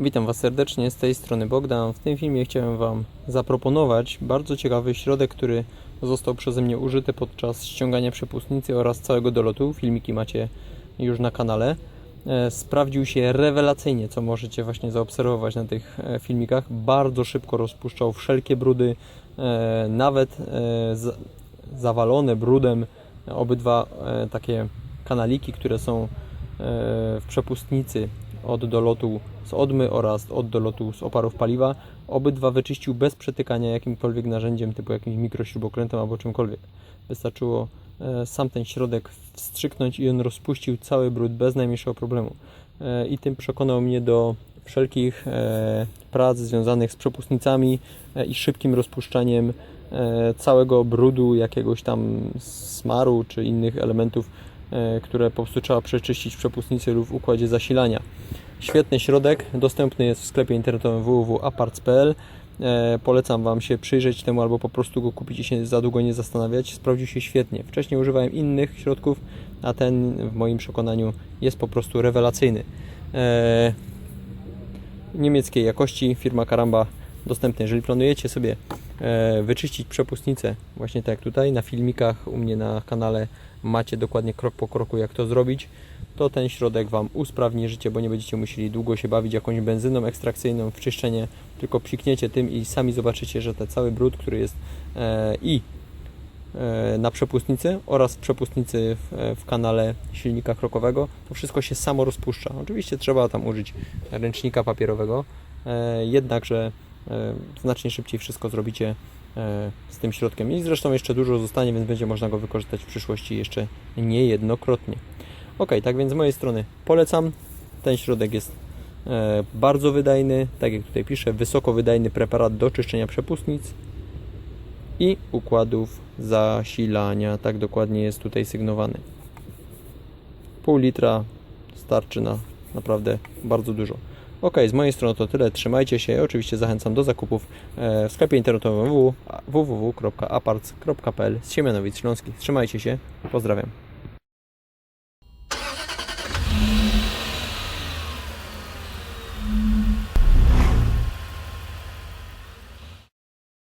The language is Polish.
Witam Was serdecznie, z tej strony Bogdan. W tym filmie chciałem Wam zaproponować bardzo ciekawy środek, który został przeze mnie użyty podczas ściągania przepustnicy oraz całego dolotu. Filmiki macie już na kanale. E, Sprawdził się rewelacyjnie, co możecie właśnie zaobserwować na tych e, filmikach. Bardzo szybko rozpuszczał wszelkie brudy, e, nawet zawalone brudem obydwa takie kanaliki, które są w przepustnicy od dolotu z odmy oraz od dolotu z oparów paliwa. Obydwa wyczyścił bez przetykania jakimkolwiek narzędziem typu jakimś mikrośrubokrętem albo czymkolwiek. Wystarczyło e, sam ten środek wstrzyknąć i on rozpuścił cały brud bez najmniejszego problemu. E, I tym przekonał mnie do wszelkich e, prac związanych z przepustnicami i szybkim rozpuszczaniem całego brudu, jakiegoś tam smaru czy innych elementów, które po prostu trzeba przeczyścić przepustnicy lub w układzie zasilania. Świetny środek, dostępny jest w sklepie internetowym www.aparts.pl. E, polecam Wam się przyjrzeć temu albo po prostu go kupić i się za długo nie zastanawiać. Sprawdził się świetnie. Wcześniej używałem innych środków, a ten w moim przekonaniu jest po prostu rewelacyjny. E, niemieckiej jakości, firma Karamba dostępna. Jeżeli planujecie sobie e, wyczyścić przepustnicę, właśnie tak jak tutaj na filmikach u mnie na kanale macie dokładnie krok po kroku jak to zrobić, to ten środek Wam usprawni życie, bo nie będziecie musieli długo się bawić jakąś benzyną ekstrakcyjną w czyszczenie, tylko psikniecie tym i sami zobaczycie, że ten cały brud, który jest e, i e, na przepustnicy oraz przepustnicy w, w kanale silnika krokowego, to wszystko się samo rozpuszcza. Oczywiście trzeba tam użyć ręcznika papierowego, jednakże znacznie szybciej wszystko zrobicie e, z tym środkiem. I zresztą jeszcze dużo zostanie, więc będzie można go wykorzystać w przyszłości jeszcze niejednokrotnie. Ok, tak więc z mojej strony polecam. Ten środek jest e, bardzo wydajny, tak jak tutaj piszę, wysoko wydajny preparat do czyszczenia przepustnic i układów zasilania. Tak dokładnie jest tutaj sygnowany. Pół litra starczy na naprawdę bardzo dużo. Ok, z mojej strony to tyle. Trzymajcie się. Oczywiście zachęcam do zakupów e, w sklepie internetowym www.aparts.pl z Siemianowic Trzymajcie się. Pozdrawiam.